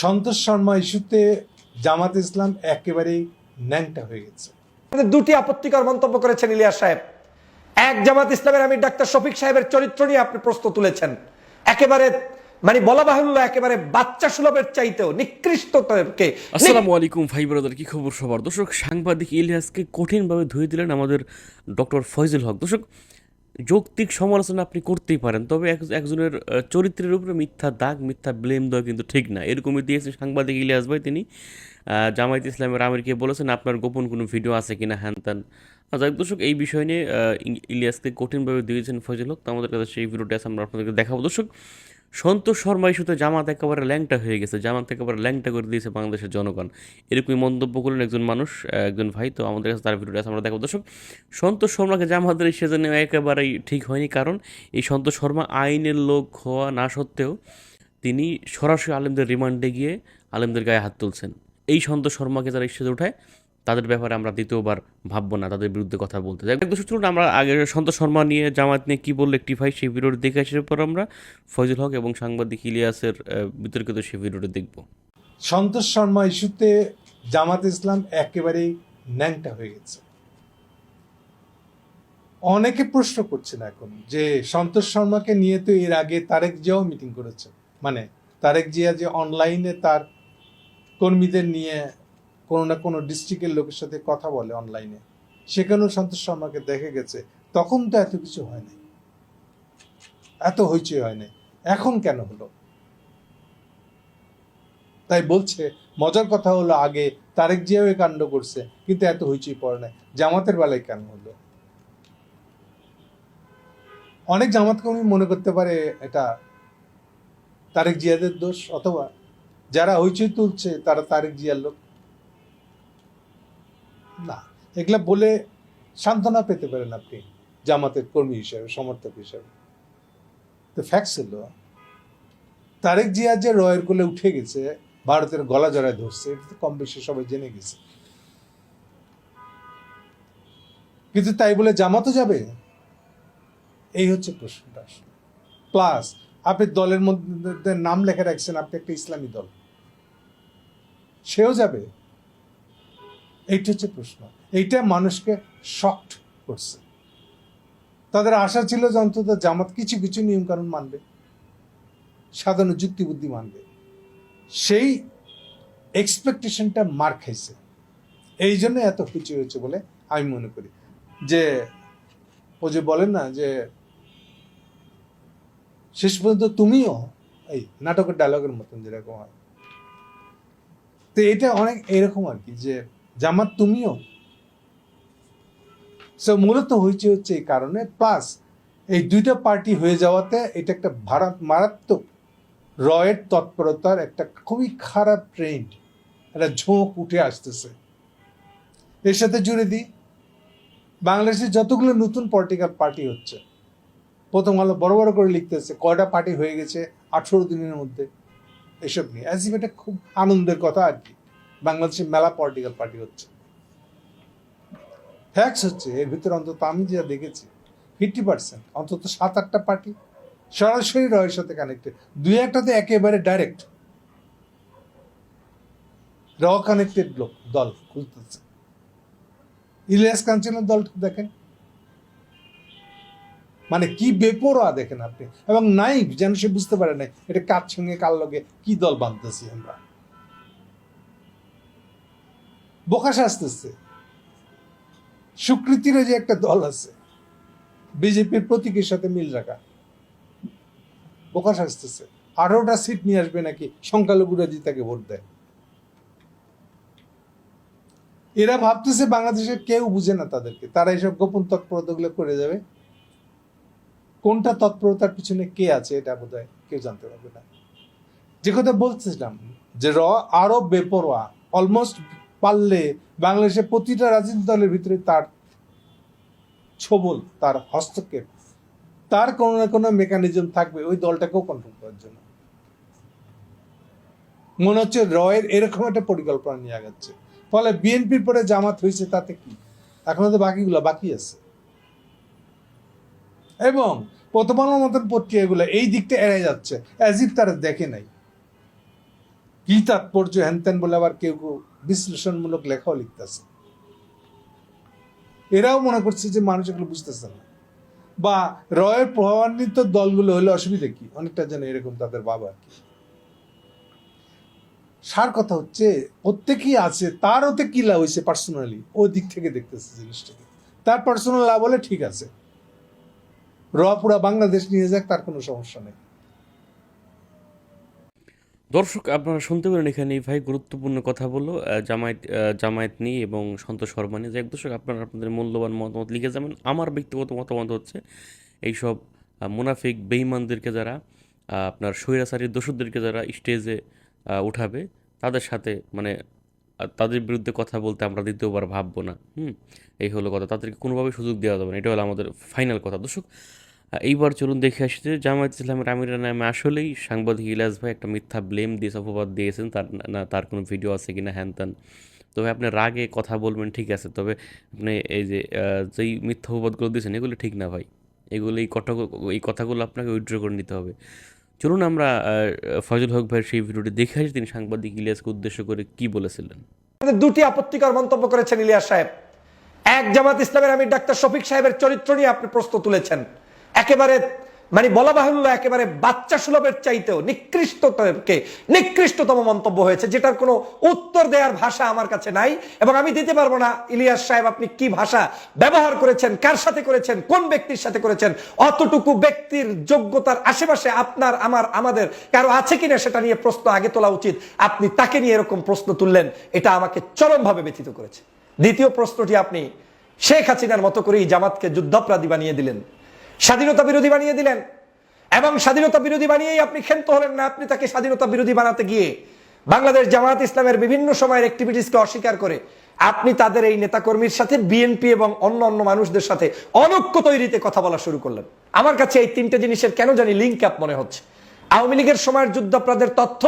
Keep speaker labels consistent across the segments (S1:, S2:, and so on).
S1: সন্তোষ শর্মা ইস্যুতে জামাত ইসলাম একেবারেই ন্যাংটা হয়ে গেছে।
S2: দুটি আপত্তিকর মন্তব্য করেছেন ইলিয়াস সাহেব। এক জামাত ইসলামের আমির ডাক্তার শফিক সাহেবের চরিত্র নিয়ে আপনি প্রশ্ন তুলেছেন। একেবারে মানে বলা বাহুল্য একেবারে বাচ্চা সুলভের চাইতেও নিকৃষ্টতাকে
S3: আসসালামু আলাইকুম ভাই ব্রাদার কি খবর সবার? দর্শক সাংবাদিক ইলিয়াসকে কঠিনভাবে ধুয়ে দিলেন আমাদের ডক্টর ফয়জুল হক। দর্শক যৌক্তিক সমালোচনা আপনি করতেই পারেন, তবে এক- একজনের চরিত্রের উপরে মিথ্যা দাগ, মিথ্যা ব্লেম দেওয়া কিন্তু ঠিক না। এরকমই দিয়েছে সাংবাদিক ইলিয়াস ভাই, তিনি জামায়াত ইসলামের আমিরকে বলেছেন, আপনার গোপন কোনো ভিডিও আছে কিনা? হ্যান ত্যান। আর যাই দর্শক, এই বিষয় নিয়ে ইলিয়াসকে কঠিনভাবে দিয়েছেন ফজল হক, তো আমাদের কাছে সেই ভিডিওটা আছে, আমরা আপনাদেরকে দেখাবো। দর্শক সন্তোষ শর্মা ইস্যুতে জামাত একেবারে ল্যাংটা হয়ে গেছে। জামাত একেবারে ল্যাংটা করে দিয়েছে বাংলাদেশের জনগণ। এরকমই মন্তব্য করলেন একজন মানুষ একজন ভাই। তো আমাদের কাছে তার ভিডিওটা আমরা দেখো দর্শক, সন্তোষ শর্মাকে জামাতের সেজন্য একেবারেই ঠিক হয়নি। কারণ এই সন্তোষ শর্মা আইনের লোক হওয়া না সত্ত্বেও তিনি সরাসরি আলেমদের রিমান্ডে গিয়ে আলেমদের গায়ে হাত তুলছেন। এই সন্তোষ শর্মাকে যারা ইস্যুতে উঠায় তাদের ব্যাপারে আমরা দ্বিতীয়বার ভাববো না, তাদের বিরুদ্ধে কথা বলতে। যাই একদম চলুন আমরা আগে সন্তোষ শর্মা নিয়ে জামাত নিয়ে কী বলল একটি ভাই, সেই ভিডিওটি দেখে আসার পর আমরা ফয়জুল হক এবং সাংবাদিক ইলিয়াসের বিতর্কিত সেই ভিডিওটি দেখব।
S1: সন্তোষ শর্মা ইস্যুতে জামাত ইসলাম একেবারেই ন্যাংটা হয়ে গেছে। অনেকে প্রশ্ন করছেন এখন যে সন্তোষ শর্মাকে নিয়ে তো এর আগে তারেক জিয়াও মিটিং করেছে। মানে তারেক জিয়া যে অনলাইনে তার কর্মীদের নিয়ে কোনো না কোনো ডিস্ট্রিক্টের লোকের সাথে কথা বলে অনলাইনে সেখানেও সন্তোষ শর্মাকে দেখে গেছে, তখন তো এত কিছু হয় নাই। এত হইচই হয় নাই। এখন কেন হলো? তাই বলছে, মজার কথা হলো আগে তারেক জিয়াও কাণ্ড করছে, কিন্তু এত হইচই পড়ে নাই। জামাতের বেলায় কেন হলো? অনেক জামাত কর্মী মনে করতে পারে এটা তারেক জিয়াদের দোষ, অথবা যারা হইচই তুলছে তারা তারেক জিয়ার লোক। না, এগুলা বলে সান্ত্বনা পেতে পারেন আপনি, জামাতের কর্মী হিসাবে, সমর্থক হিসাবে। তো ফ্যাক্টস হলো, তারেক জিয়া যে রয়ের কোলে উঠে গেছে, ভারতের গলা জড়ায় ধরছে, এটা তো কম বেশি সবাই জেনে গেছে। কিন্তু তাই বলে জামাতও যাবে? এই হচ্ছে প্রশ্নটা। প্লাস আপনি দলের মধ্যে নাম লেখা রাখছেন, আপনি একটা ইসলামী দল। সেও যাবে? এইটা হচ্ছে প্রশ্ন। এইটা মানুষকে শক্ট করছে। তাদের আশা ছিল যে অন্তত জামাত কিছু কিছু নিয়মকানুন মানবে, সাধারণ যুক্তি বুদ্ধি মানবে। সেই এক্সপেকটেশনটা মার খাইছে। এই জন্য এত কিছু হয়েছে বলে আমি মনে করি। যে ও যে বলেন না যে, শেষ পর্যন্ত তুমিও, এই নাটকের ডায়লগের মতন যেরকম হয়। তো এটা অনেক এরকম আর কি যে জামাত তুমিও। সো মূলত হয়েছে হচ্ছে এই কারণে প্লাস এই দুইটা পার্টি হয়ে যাওয়াতে এটা একটা ভারত মারাত্মক রয়ের তৎপরতার একটা খুবই খারাপ ট্রেন্ড একটা ঝোঁক উঠে আসতেছে। এর সাথে জুড়ে দিই বাংলাদেশে যতগুলো নতুন পলিটিক্যাল পার্টি হচ্ছে, প্রথম আলো বড় বড় করে লিখতেছে, কয়টা পার্টি হয়ে গেছে আঠেরো দিনের মধ্যে, এসব নিয়ে অ্যাজ এটা খুব আনন্দের কথা আর কি। বাংলাদেশে মেলা পলিটিক্যাল পার্টি হচ্ছে। ফ্যাক্স হচ্ছে, এর ভিতরে অন্তত আমি যা দেখেছি ফিফটি পার্সেন্ট অন্তত সাত আটটা পার্টি সরাসরি রয়ের সাথে কানেক্টেড দুই একটাতে একেবারে ডাইরেক্ট র কানেক্টেড লোক, দল খুলতেছে। ইলিয়াস কাঞ্চনের দল দেখেন। মানে কি বেপরোয়া দেখেন আপনি। এবং নাই যেন সে বুঝতে পারে না এটা কার সঙ্গে কার লগে কি দল বাঁধতেছি আমরা। বোকা আসতেছে স্বীকৃতির যে একটা দল আছে, বিজেপির প্রতীকের সাথে মিল রাখা। প্রকাশ আসতেছে আঠারোটা সিট নিয়ে আসবে নাকি সংখ্যালঘুরা যে তাকে ভোট দেয়? এরা ভাবতেছে বাংলাদেশের কেউ বুঝে না তাদেরকে। তারা এইসব গোপন তৎপরতাগুলো করে যাবে। কোনটা তৎপরতার পিছনে কে আছে এটা বোধ কেউ জানতে পারবে না। যে কথা বলতেছিলাম যে র আরও বেপরোয়া অলমোস্ট পারলে বাংলাদেশের প্রতিটা রাজনৈতিক দলের ভিতরে তার ছবল, তার হস্তক্ষেপ, তার কোনো না কোনো মেকানিজম থাকবে ওই দলটাকেও কন্ট্রোল করার জন্য। মনে হচ্ছে রয়ের এরকম একটা পরিকল্পনা নিয়ে আগাচ্ছে। ফলে বিএনপির পরে জামাত হয়েছে, তাতে কি? এখনও তো বাকিগুলো বাকি আছে। এবং প্রথম মতন পত্রিকাগুলো এই দিকটা এড়াই যাচ্ছে অ্যাজ ইফ তারা দেখে নাই। কি তাৎপর্য হ্যানত্যান বলে আবার কেউ কেউ বিশ্লেষণমূলক লেখাও লিখতেছে। এরাও মনে করছে যে মানুষ এগুলো বুঝতেছে না। বা রয়ের প্রভাবান্বিত দলগুলো হলে অসুবিধা কি? অনেকটা যেন এরকম তাদের বাবা আর কি। সার কথা হচ্ছে, প্রত্যেকেই আছে তার ওতে কি লাভ হয়েছে পার্সোনালি ও দিক থেকে দেখতেছে জিনিসটাকে। তার পার্সোনাল লাভ হলে ঠিক আছে। র পুরা বাংলাদেশ নিয়ে যাক, তার কোনো সমস্যা নেই।
S3: দর্শক, আপনারা শুনতে পারেন এখানে এই ভাই গুরুত্বপূর্ণ কথা বলল জামায়াত জামায়াত নিয়ে এবং সন্তোষ শর্মা নিয়ে। যাই দর্শক, আপনারা আপনাদের মূল্যবান মতামত লিখে যাবেন। আমার ব্যক্তিগত মতামত হচ্ছে, এইসব মুনাফিক বেইমানদেরকে যারা আপনার স্বৈরাচারী দোষদেরকে যারা স্টেজে উঠাবে, তাদের সাথে মানে তাদের বিরুদ্ধে কথা বলতে আমরা দ্বিতীয়বার ভাববো না। হুম, এই হলো কথা। তাদেরকে কোনোভাবে সুযোগ দেওয়া যাবে না। এটা হলো আমাদের ফাইনাল কথা। দর্শক এইবার চলুন দেখে আসছে জামায়াত ইসলামের আমিরের নামে আসলেই সাংবাদিক ইলাস ভাই একটা মিথ্যা ব্লেম দিয়ে অপবাদ দিয়েছেন। তার না তার কোনো ভিডিও আছে কিনা? হ্যান ত্যান। তবে আপনি রাগে কথা বলবেন, ঠিক আছে। তবে আপনি এই যে যেই মিথ্যা অপবাদগুলো দিয়েছেন, এগুলো ঠিক না ভাই। এগুলো এই কথা এই কথাগুলো আপনাকে উইথড্র করে নিতে হবে। চলুন আমরা ফজল হক ভাইয়ের সেই ভিডিওটি দেখে আসি। তিনি সাংবাদিক ইলিয়াসকে উদ্দেশ্য করে কি বলেছিলেন?
S2: দুটি আপত্তিকর মন্তব্য করেছেন ইলিয়াস সাহেব। এক জামাত ইসলামের আমির ডাক্তার শফিক সাহেবের চরিত্র নিয়ে আপনি প্রশ্ন তুলেছেন। একেবারে মানে বলা বাহুল্য, একেবারে বাচ্চা সুলভের চাইতেও নিকৃষ্টতাকে নিকৃষ্টতম মন্তব্য হয়েছে, যেটার কোনো উত্তর দেওয়ার ভাষা আমার কাছে নাই, এবং আমি দিতে পারব না, ইলিয়াস সাহেব, আপনি কি ভাষা ব্যবহার করেছেন, কার সাথে করেছেন, কোন ব্যক্তির সাথে করেছেন, অতটুকু ব্যক্তির যোগ্যতার আশেপাশে আপনার, আমার, আমাদের, কারও আছে কিনা সেটা নিয়ে প্রশ্ন আগে তোলা উচিত, আপনি তাকে নিয়ে এরকম প্রশ্ন তুললেন, এটা আমাকে চরমভাবে ব্যথিত করেছে। দ্বিতীয় প্রশ্নটি আপনি শেখ হাসিনার মতো করেই জামাতকে যুদ্ধাপরাধী বানিয়ে দিলেন। স্বাধীনতা বিরোধী বানিয়ে দিলেন। এবং স্বাধীনতা বিরোধী বানিয়েই আপনি ক্ষান্ত হলেন না, আপনি তাকে স্বাধীনতা বিরোধী বানাতে গিয়ে বাংলাদেশ জামায়াত ইসলামের বিভিন্ন সময়ের অ্যাক্টিভিটিসকে অস্বীকার করে আপনি তাদের এই নেতাকর্মীর সাথে বিএনপি এবং অন্য অন্য মানুষদের সাথে অনৈক্য তৈরিতে কথা বলা শুরু করলেন। আমার কাছে এই তিনটে জিনিসের কেন জানি লিঙ্ক আপ মনে হচ্ছে। আওয়ামী লীগের সময়ের যুদ্ধাপরাধের তথ্য,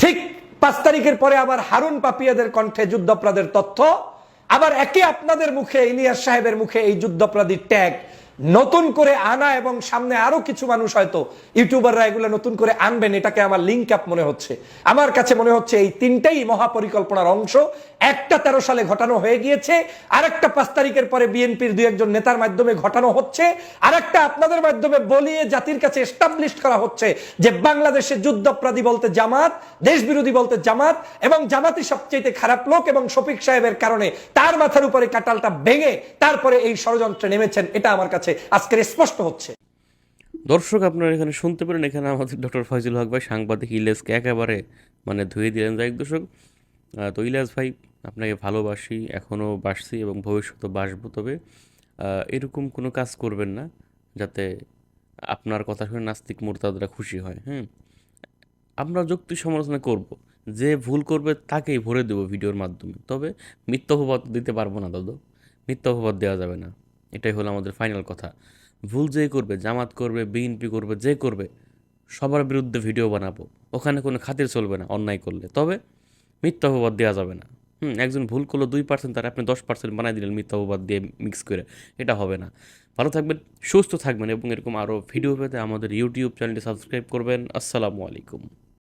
S2: ঠিক পাঁচ তারিখের পরে আবার হারুন পাপিয়াদের কণ্ঠে যুদ্ধাপরাধের তথ্য, আবার একে আপনাদের মুখে, ইলিয়াস সাহেবের মুখে এই যুদ্ধাপরাধীর ট্যাগ নতুন করে আনা এবং সামনে আরও কিছু মানুষ হয়তো ইউটিউবাররা এগুলো নতুন করে আনবেন, এটাকে আমার লিঙ্ক আপ মনে হচ্ছে। আমার কাছে মনে হচ্ছে এই তিনটাই মহাপরিকল্পনার অংশ। একটা তেরো সালে ঘটানো হয়ে গিয়েছে, আরেকটা পাঁচ তারিখের পরে বিএনপির দুই একজন নেতার মাধ্যমে ঘটানো হচ্ছে, আরেকটা আপনাদের মাধ্যমে বলিয়ে জাতির কাছে এস্টাবলিশ করা হচ্ছে যে বাংলাদেশে যুদ্ধাপরাধী বলতে জামাত দেশ বিরোধী বলতে জামাত এবং জামাতি সবচেয়ে খারাপ লোক এবং শফিক সাহেবের কারণে তার মাথার উপরে কাটালটা ভেঙে তারপরে এই ষড়যন্ত্রে নেমেছেন, এটা আমার কাছে আজকের স্পষ্ট হচ্ছে।
S3: দর্শক, আপনারা এখানে শুনতে পেলেন, এখানে আমাদের ডক্টর ফয়জুল হক ভাই, সাংবাদিক ইলিয়াসকে একেবারে মানে ধুয়ে দিলেন। যাই দর্শক তো ইলিয়াস ভাই, আপনাকে ভালোবাসি এখনও বাসছি এবং ভবিষ্যতে বাসবো, তবে এরকম কোনো কাজ করবেন না, যাতে আপনার কথা শুনে নাস্তিক মোরতাদরা খুশি হয় হ্যাঁ আমরা যুক্তি সমালোচনা করব, যে ভুল করবে তাকেই ভরে দেবো ভিডিওর মাধ্যমে। তবে মিথ্যা অপবাদ দিতে পারব না, দাদু। মিথ্যা অপবাদ দেওয়া যাবে না। এটাই হলো আমাদের ফাইনাল কথা। ভুল যে করবে, জামাত করবে বিএনপি করবে, যে করবে, সবার বিরুদ্ধে ভিডিও বানাবো। ওখানে কোনো খাতির চলবে না অন্যায় করলে। তবে মিথ্যা অপবাদ দেওয়া যাবে না। হুম, একজন ভুল করল দুই পার্সেন্ট তার আপনি দশ পার্সেন্ট বানাই দিলেন মিথ্যা অপবাদ দিয়ে মিক্স করে। এটা হবে না। ভালো থাকবেন, সুস্থ থাকবেন এবং এরকম আরও ভিডিও পেতে আমাদের ইউটিউব চ্যানেলটি সাবস্ক্রাইব করবেন। আসসালামু আলাইকুম।